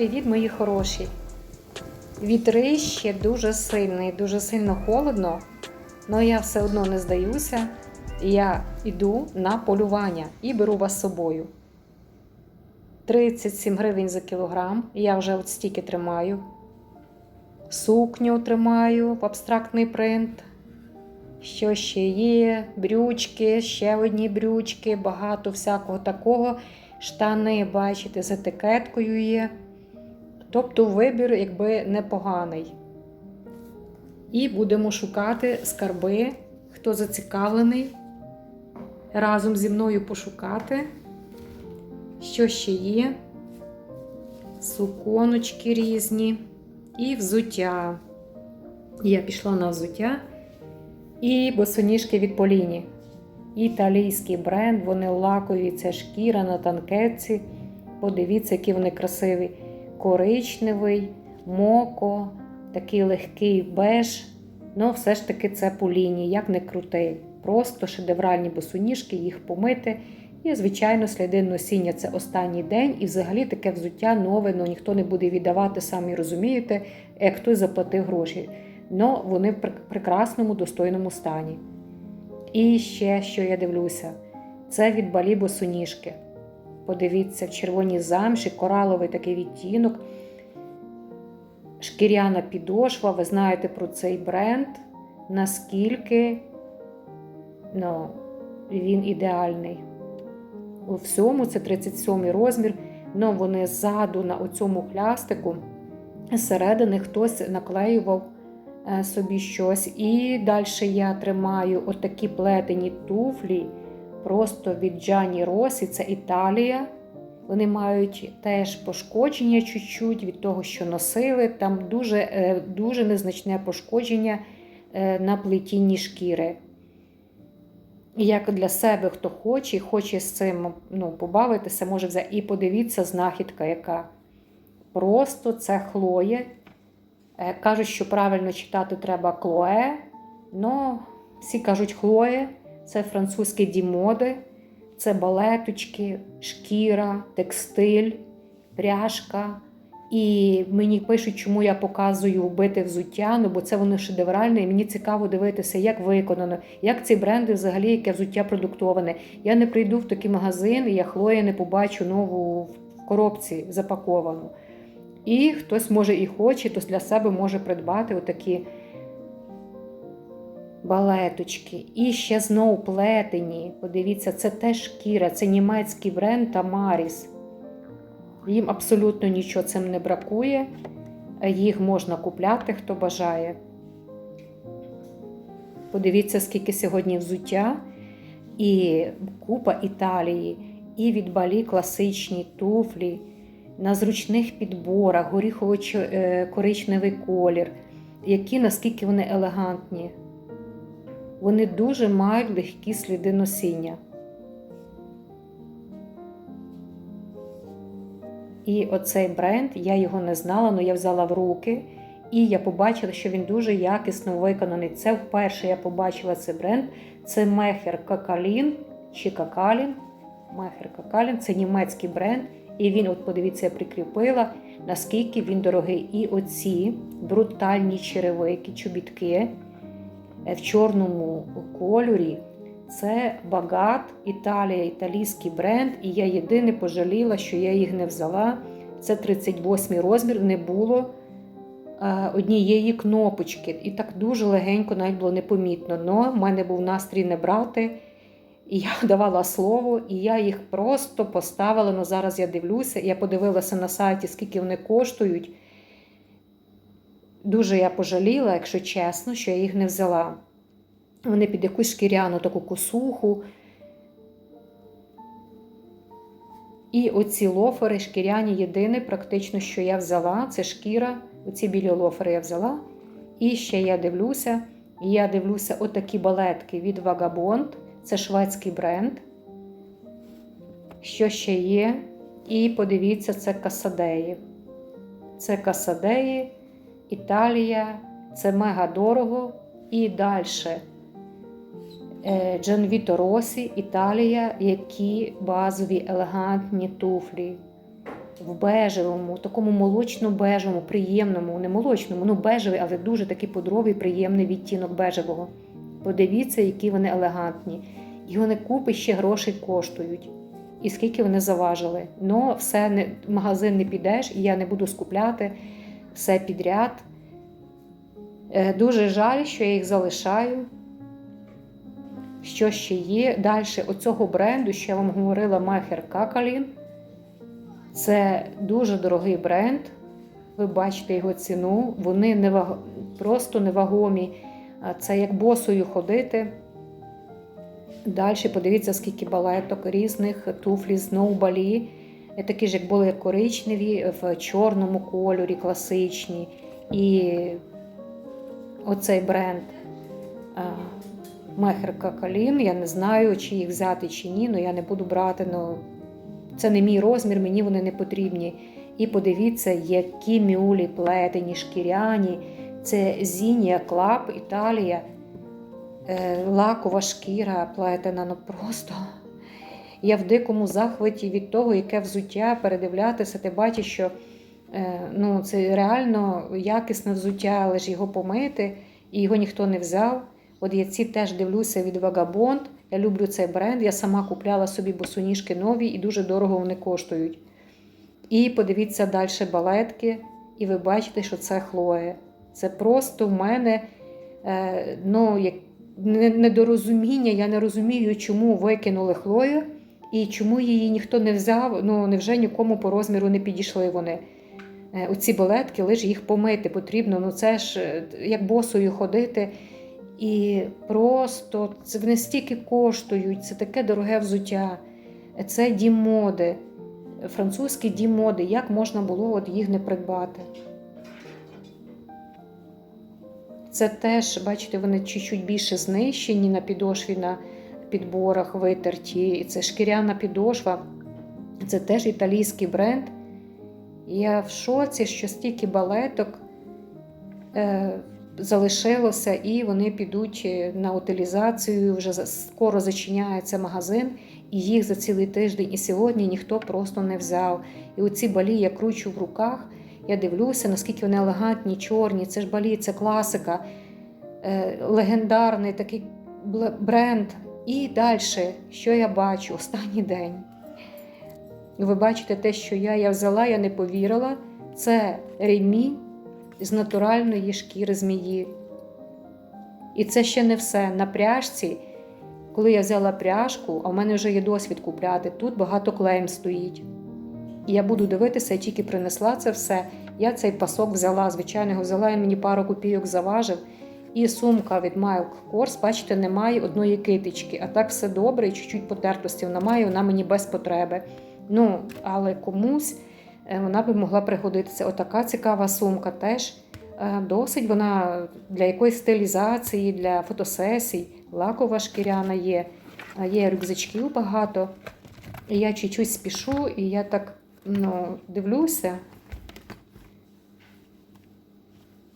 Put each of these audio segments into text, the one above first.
Привіт, мої хороші! Вітри ще дуже сильний, дуже сильно холодно, але я все одно не здаюся. Я йду на полювання і беру вас з собою. 37 гривень за кілограм. Я вже от стільки тримаю. Сукню тримаю в абстрактний принт. Що ще є? Брючки, ще одні брючки, багато всякого такого. Штани, бачите, з етикеткою є. Тобто вибір якби непоганий. І будемо шукати скарби, хто зацікавлений, разом зі мною пошукати, що ще є. Суконочки різні і взуття. Я пішла на взуття. І босоніжки від Поліні. Італійський бренд, вони лакові, це шкіра на танкетці. Подивіться, які вони красиві. Коричневий, моко, такий легкий беж. Ну, все ж таки, це Поліні, як не крутий. Просто шедевральні босоніжки, їх помити. І, звичайно, сліди носіння це останній день, і взагалі таке взуття нове, ну ніхто не буде віддавати, самі розумієте, як хтось заплатив гроші. Но вони в прекрасному, достойному стані. І ще, що я дивлюся, це від балі босоніжки. Подивіться, в червоній замші, кораловий такий відтінок, шкіряна підошва. Ви знаєте про цей бренд, наскільки ну, він ідеальний. У всьому це 37 розмір, але вони ззаду на оцьому плястику, зсередини хтось наклеював собі щось. І далі я тримаю отакі плетені туфлі просто від Джані Росі, це Італія. Вони мають теж пошкодження чуть-чуть від того, що носили. Там дуже е, дуже незначне пошкодження е, на плетінні шкіри. Як для себе хто хоче і хоче з цим ну, побавитися, може взяти. І подивіться, знахідка, яка просто це хлоє. Е, кажуть, що правильно читати треба Клое. Ну, всі кажуть Хлоє, це французькі дімоди, це балеточки, шкіра, текстиль, пряжка. І мені пишуть, чому я показую вбите взуття, ну бо це воно шедевральне, і мені цікаво дивитися, як виконано, як ці бренди взагалі, яке взуття продуктоване. Я не прийду в такий магазин, і я Хлоя не побачу нову в коробці запаковану. І хтось може і хоче, то для себе може придбати отакі балеточки. І ще знову плетені. Подивіться, це теж шкіра, це німецький бренд Тамаріс. Їм абсолютно нічого цим не бракує. Їх можна купляти, хто бажає. Подивіться, скільки сьогодні взуття, і купа Італії, і від балі класичні туфлі на зручних підборах, горіхово-коричневий колір, які наскільки вони елегантні. Вони дуже мають легкі сліди носіння. І оцей бренд, я його не знала, але я взяла в руки, і я побачила, що він дуже якісно виконаний. Це вперше я побачила цей бренд. Це Мехер Какалін чи Какалін. Мехер Какалін це німецький бренд. І він, от подивіться, я прикріпила, наскільки він дорогий. І оці брутальні черевики, чобітки в чорному кольорі. Це Багат, Італія, італійський бренд. І я єдине пожаліла, що я їх не взяла. Це 38 розмір, не було однієї кнопочки. І так дуже легенько навіть було непомітно. Но в мене був настрій не брати. І я давала слово, і я їх просто поставила. Ну зараз я дивлюся, я подивилася на сайті, скільки вони коштують. Дуже я пожаліла, якщо чесно, що я їх не взяла. Вони під якусь шкіряну таку косуху. І оці лофери шкіряні єдине, практично, що я взяла, це шкіра. Оці білі лофери я взяла. І ще я дивлюся, я дивлюся отакі балетки від Vagabond. Це шведський бренд. Що ще є? І подивіться, це Касадеї. Це Касадеї, Італія, це мега дорого. І далі Джанвіто Росі, Італія, які базові елегантні туфлі. в бежевому, такому молочно-бежевому, приємному, не молочному, ну бежевий, але дуже такий подровий, приємний відтінок бежевого. Подивіться, які вони елегантні. І вони купи ще грошей коштують. І скільки вони заважили. Ну, все не, в магазин не підеш, і я не буду скупляти все підряд. Е, Дуже жаль, що я їх залишаю. Що ще є? Далі оцього бренду, що я вам говорила, Махер Какалін. Це дуже дорогий бренд. Ви бачите його ціну. Вони неваг... просто невагомі. Це як босою ходити. Далі подивіться, скільки балеток різних, туфлі сноубалі. Такі ж, як були коричневі, в чорному кольорі, класичні. І оцей бренд Мехер Какалін. Я не знаю, чи їх взяти чи ні, але я не буду брати. Ну, це не мій розмір, мені вони не потрібні. І подивіться, які мюлі плетені, шкіряні. Це Зінія Клаб, Італія. Е, лакова шкіра плетена, ну просто. Я в дикому захваті від того, яке взуття передивлятися, ти бачиш, що е, ну, це реально якісне взуття, але ж його помити, і його ніхто не взяв. От я ці теж дивлюся від Vagabond. Я люблю цей бренд. Я сама купляла собі босоніжки нові і дуже дорого вони коштують. І подивіться далі балетки, і ви бачите, що це Хлоє. Це просто в мене е, ну, як недорозуміння. Я не розумію, чому викинули Хлою і чому її ніхто не взяв. Ну, невже нікому по розміру не підійшли вони. Е, Оці балетки, лише їх помити потрібно. Ну це ж е, як босою ходити. І просто це вони стільки коштують, це таке дороге взуття. Це дім моди, французький дім моди. Як можна було от їх не придбати? Це теж, бачите, вони чуть-чуть більше знищені на підошві, на підборах витерті. Це шкіряна підошва. Це теж італійський бренд. Я в шоці, що стільки балеток е, залишилося, і вони підуть на утилізацію. Вже скоро зачиняється магазин, і їх за цілий тиждень і сьогодні ніхто просто не взяв. І оці балі я кручу в руках. Я дивлюся, наскільки вони елегантні, чорні. Це ж балі, це класика, е, легендарний такий бренд. І далі, що я бачу останній день. Ви бачите те, що я, я взяла, я не повірила. Це ремінь з натуральної шкіри змії. І це ще не все. На пряжці, коли я взяла пряжку, а в мене вже є досвід купляти, тут багато клейм стоїть. І я буду дивитися, я тільки принесла це все. Я цей пасок взяла, звичайно, його взяла, він мені пару копійок заважив. І сумка від Milk Kors, бачите, немає одної китички. А так все добре, і чуть-чуть потертості вона має, вона мені без потреби. Ну, але комусь е, вона би могла пригодитися. Отака цікава сумка теж е, досить вона для якоїсь стилізації, для фотосесій, лакова шкіряна є, Е, є рюкзачків багато. І я чуть-чуть спішу, і я так ну, дивлюся.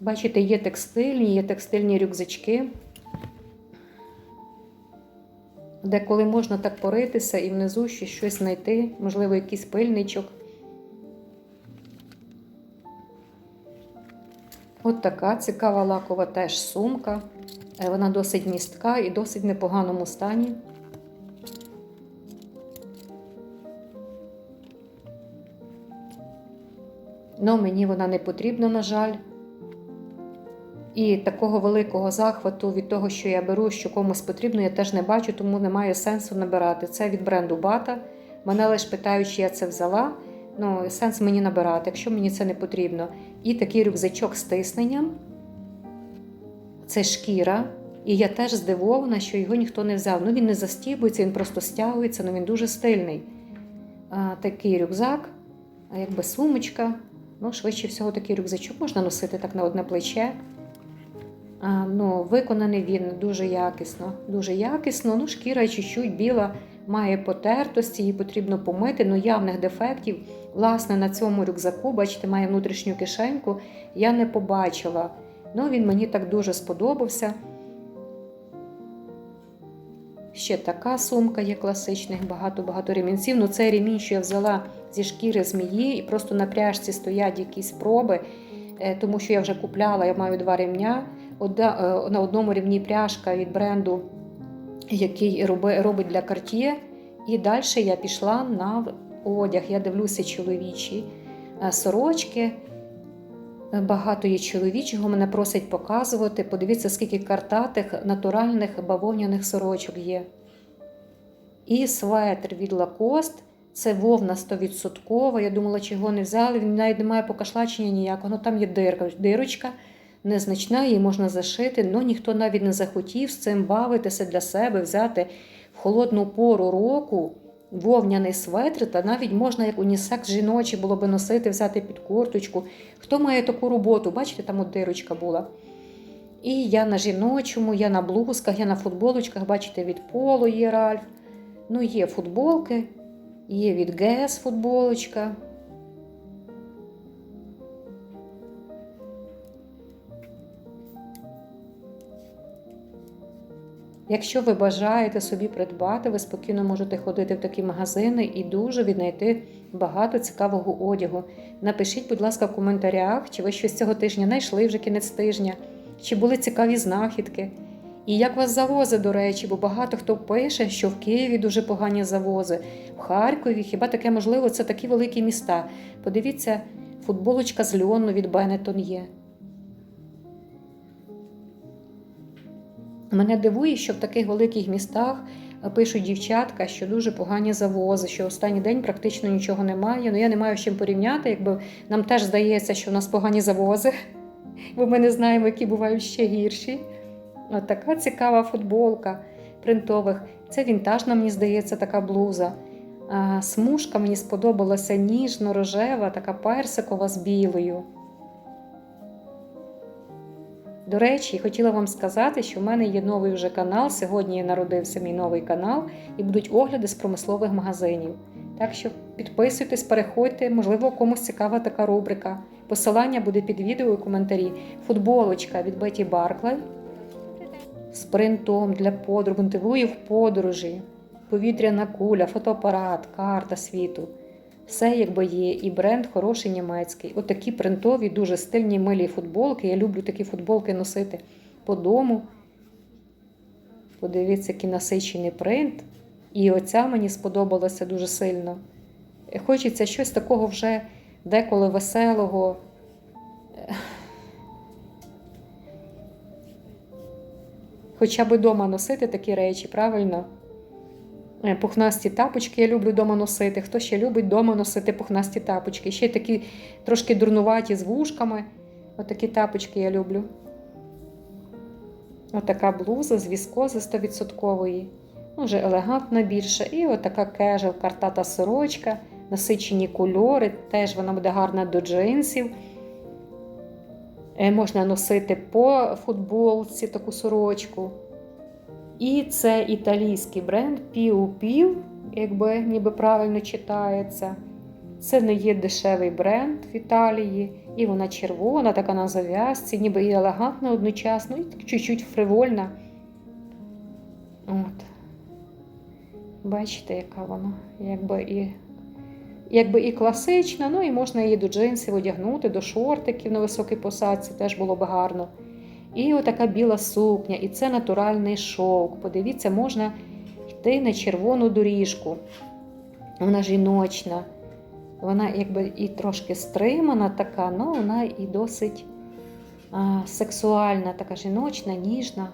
Бачите, є текстильні, є текстильні рюкзачки, де коли можна так поритися і внизу ще щось знайти, можливо, якийсь пильничок. От така цікава лакова теж сумка. Е, Вона досить містка і досить непоганому стані. Ну, мені вона не потрібна, на жаль. І такого великого захвату від того, що я беру, що комусь потрібно, я теж не бачу, тому немає сенсу набирати. Це від бренду Бата. Мене лише питають, чи я це взяла. Ну, сенс мені набирати, якщо мені це не потрібно. І такий рюкзачок з тисненням. Це шкіра. І я теж здивована, що його ніхто не взяв. Ну, він не застібується, він просто стягується, ну він дуже стильний. А, такий рюкзак, а якби сумочка. Ну, швидше всього, такий рюкзачок можна носити так на одне плече. Ну, виконаний він дуже якісно. Дуже якісно. Ну, шкіра чуть-чуть біла, має потертості, її потрібно помити, ну явних дефектів. Власне, на цьому рюкзаку, бачите, має внутрішню кишеньку, я не побачила. Ну, він мені так дуже сподобався. Ще така сумка є класичних, багато-багато ремінців. Ну, цей ремінь, що я взяла зі шкіри змії, і просто на пряжці стоять якісь проби, е, тому що я вже купляла, я маю два ремня. Е, на одному рівні пряжка від бренду, який робить для Cartier. І далі я пішла на одяг. Я дивлюся чоловічі е, сорочки. Е, Багато є чоловічого, мене просять показувати. Подивіться, скільки картатих натуральних бавовняних сорочок є. І светр від Lacoste. Це вовна 100%. Я думала, чого не взяли. Він навіть не має покашлачення ніякого. Ну там є дирочка незначна, її можна зашити, але ніхто навіть не захотів з цим бавитися для себе, взяти в холодну пору року вовняний светр, та навіть можна як унісекс жіночий було би носити, взяти під курточку. Хто має таку роботу? Бачите, там от дирочка була. І я на жіночому, я на блузках, я на футболочках, бачите, від Поло є Ральф. Ну, є футболки, є від ГЕС футболочка. Якщо ви бажаєте собі придбати, ви спокійно можете ходити в такі магазини і дуже віднайти багато цікавого одягу. Напишіть, будь ласка, в коментарях, чи ви щось цього тижня знайшли вже кінець тижня, чи були цікаві знахідки. І як вас завози, до речі, бо багато хто пише, що в Києві дуже погані завози, в Харкові, хіба таке можливо, це такі великі міста. Подивіться, футболочка з льону від Бенетон є. Мене дивує, що в таких великих містах е, пишуть дівчатка, що дуже погані завози, що останній день практично нічого немає. Ну я не маю з чим порівняти, якби нам теж здається, що в нас погані завози, бо ми не знаємо, які бувають ще гірші. От така цікава футболка принтових. Це вінтажна, мені здається, така блуза. А, смужка мені сподобалася ніжно-рожева, така персикова з білою. До речі, хотіла вам сказати, що в мене є новий вже канал. Сьогодні народився мій новий канал, і будуть огляди з промислових магазинів. Так що підписуйтесь, переходьте, можливо, комусь цікава така рубрика. Посилання буде під відео і коментарі. Футболочка від Беті Барклай з принтом для подруг, мотивує в подорожі, повітряна куля, фотоапарат, карта світу. Все якби є, і бренд хороший німецький. Отакі принтові, дуже стильні милі футболки. Я люблю такі футболки носити по дому. Подивіться, який насичений принт. І оця мені сподобалася дуже сильно. Хочеться щось такого вже деколи веселого. Хоча б вдома носити такі речі, правильно? Е, Пухнасті тапочки я люблю вдома носити. Хто ще любить вдома носити пухнасті тапочки? Ще такі трошки дурнуваті з вушками. Отакі тапочки я люблю. Отака блуза з віскози 100%. Ну, вже елегантна більше. І отака кежел, картата сорочка, насичені кольори. Теж вона буде гарна до джинсів. Е, Можна носити по футболці таку сорочку. І це італійський бренд Piu Piu, якби ніби правильно читається. Це не є дешевий бренд в Італії, і вона червона, така на зав'язці, ніби і елегантна одночасно, і так чуть-чуть фривольна. От. Бачите, яка вона? Якби і якби і класична, ну і можна її до джинсів одягнути, до шортиків на високій посадці, теж було б гарно. І отака біла сукня, і це натуральний шовк. Подивіться, можна йти на червону доріжку. Вона жіночна, вона якби і трошки стримана така, але вона і досить а, сексуальна, така жіночна, ніжна.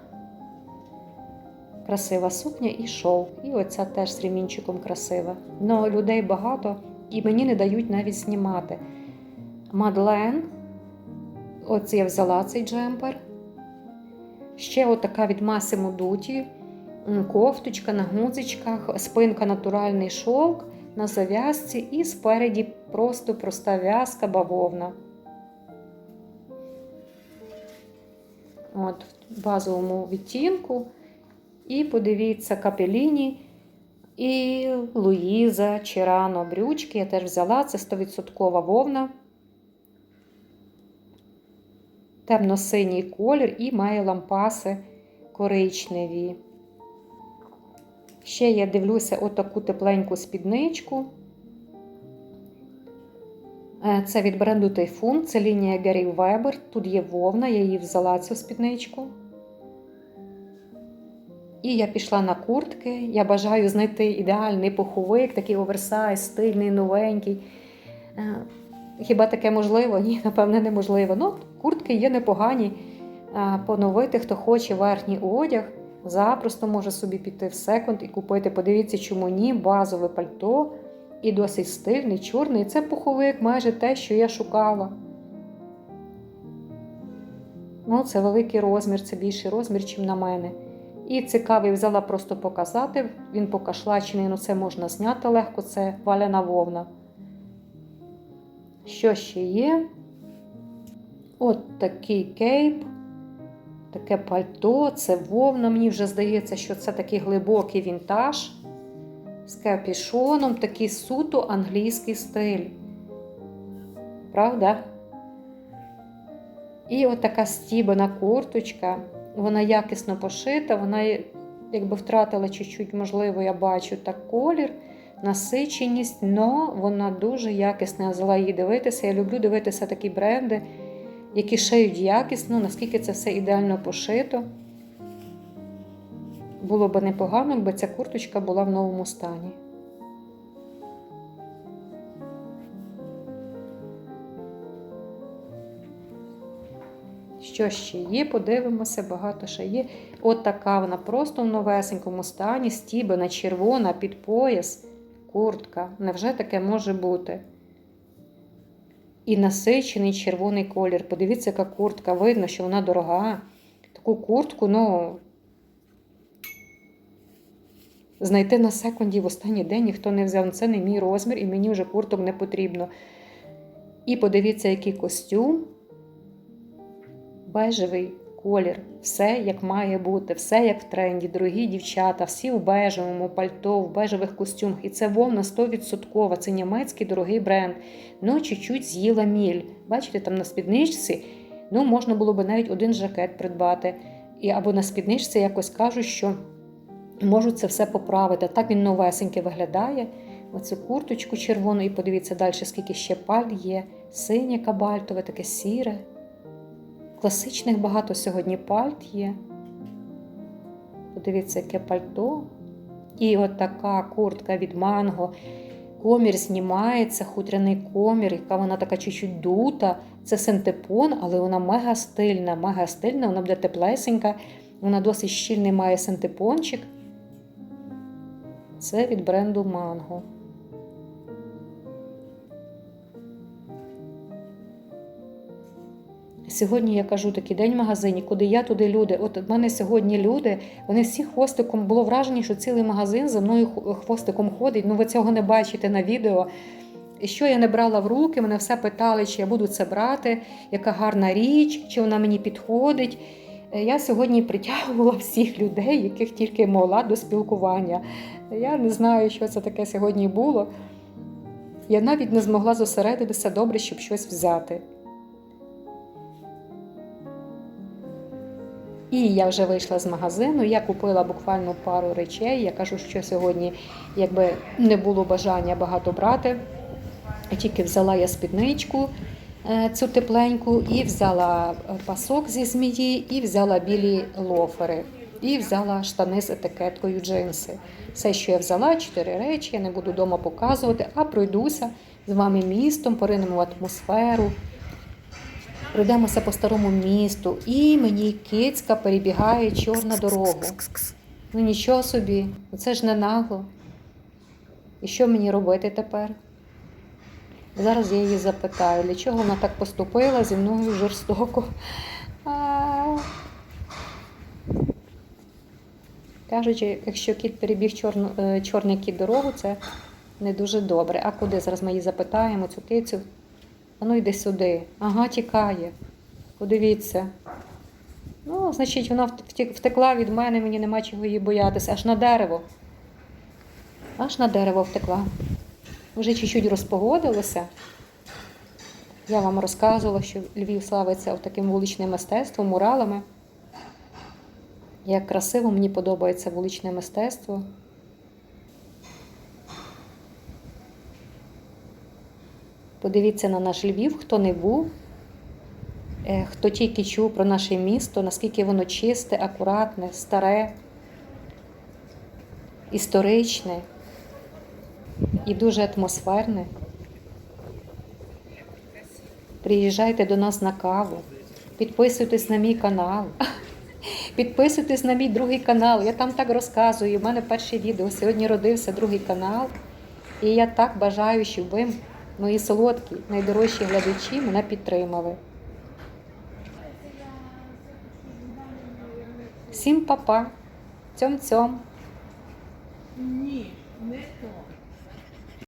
Красива сукня і шовк. І оця теж з ремінчиком красива. Но людей багато і мені не дають навіть знімати. Мадлен, оце я взяла цей джемпер. Ще отака від Масимо Дуті, кофточка на гудзичках, спинка натуральний шовк на зав'язці і спереді просто проста в'язка бавовна. От, в базовому відтінку. І подивіться, капеліні і Луїза Чирано брючки. Я теж взяла, це 100% вовна. Темно-синій колір і має лампаси коричневі. Ще я дивлюся отаку тепленьку спідничку. Е, Це від бренду Typhoon, це лінія Gary Weber. Тут є вовна, я її взяла цю спідничку. І я пішла на куртки. Я бажаю знайти ідеальний пуховик, такий оверсайз, стильний, новенький. Хіба таке можливо? Ні, напевне, неможливо. Ну, куртки є непогані. Поновити, хто хоче верхній одяг, запросто може собі піти в секонд і купити. Подивіться, чому ні, базове пальто і досить стильний, чорний. Це пуховик, майже те, що я шукала. Ну, це великий розмір, це більший розмір, ніж на мене. І цікавий взяла просто показати. Він покашлачений, ну це можна зняти легко, це валяна вовна. Що ще є? От такий кейп, таке пальто, це вовна. Мені вже здається, що це такий глибокий вінтаж з капішоном, такий суто англійський стиль. Правда? І от така стібана курточка, вона якісно пошита, вона якби втратила чуть-чуть, можливо, я бачу так колір, насиченість, але вона дуже якісна. Я взяла її дивитися. Я люблю дивитися такі бренди, які шиють якісно, наскільки це все ідеально пошито. Було б непогано, якби ця курточка була в новому стані. Що ще є? Подивимося, багато ще є. От така вона просто в новесенькому стані, стібана, червона, під пояс, куртка. Невже таке може бути? І насичений червоний колір. Подивіться, яка куртка. Видно, що вона дорога. Таку куртку, ну. Знайти на секунді в останній день ніхто не взяв. Це не мій розмір, і мені вже курток не потрібно. І подивіться, який костюм бежевий колір, все як має бути, все як в тренді. Дорогі дівчата, всі в бежевому пальто, в бежевих костюмах. І це вовна 100%. Це німецький дорогий бренд. Ну, чуть-чуть з'їла міль. Бачите, там на спідничці ну, можна було би навіть один жакет придбати. І Або на спідничці якось кажуть, що можуть це все поправити. Так він новесенький виглядає. Оцю курточку червону, і подивіться далі, скільки ще паль є. Синє кабальтове, таке сіре. Класичних багато сьогодні пальт є. Подивіться, яке пальто. І от така куртка від манго. Комір знімається, хутряний комір, яка вона така чуть-чуть дута. Це синтепон, але вона мега стильна, мега стильна, вона буде теплесенька. Вона досить щільний має синтепончик. Це від бренду Манго. Сьогодні я кажу такий день в магазині, куди я, туди люди. От в мене сьогодні люди, вони всі хвостиком було вражені, що цілий магазин за мною хвостиком ходить. Ну ви цього не бачите на відео. І що я не брала в руки, мене все питали, чи я буду це брати, яка гарна річ, чи вона мені підходить. Я сьогодні притягувала всіх людей, яких тільки могла до спілкування. Я не знаю, що це таке сьогодні було. Я навіть не змогла зосередитися добре, щоб щось взяти. І я вже вийшла з магазину, я купила буквально пару речей. Я кажу, що сьогодні якби не було бажання багато брати. Тільки взяла я спідничку цю тепленьку, і взяла пасок зі змії, і взяла білі лофери, і взяла штани з етикеткою джинси. Все, що я взяла, чотири речі, я не буду вдома показувати, а пройдуся з вами містом, поринемо атмосферу. Пройдемося по старому місту, і мені кицька перебігає чорна дорогу. Ну нічого собі, це ж не нагло. І що мені робити тепер? Зараз я її запитаю, для чого вона так поступила зі мною жорстоко. А... Кажучи, якщо кіт перебіг чорну, чорний кіт дорогу, це не дуже добре. А куди? Зараз ми її запитаємо, цю кицю. А ну йди сюди. Ага, тікає. Подивіться. Ну, значить, вона втекла від мене, мені нема чого її боятися. Аж на дерево. Аж на дерево втекла. Вже чуть-чуть розпогодилося. Я вам розказувала, що Львів славиться таким вуличним мистецтвом, муралами. Як красиво мені подобається вуличне мистецтво. Подивіться на наш Львів, хто не був, е, хто тільки чув про наше місто, наскільки воно чисте, акуратне, старе, історичне і дуже атмосферне. Приїжджайте до нас на каву, підписуйтесь на мій канал. Підписуйтесь на мій другий канал. Я там так розказую. У мене перше відео. Сьогодні родився другий канал. І я так бажаю, щоб ви, мої солодкі, найдорожчі глядачі, мене підтримали. Всім па-па. Цьом-цьом. Ні, не то.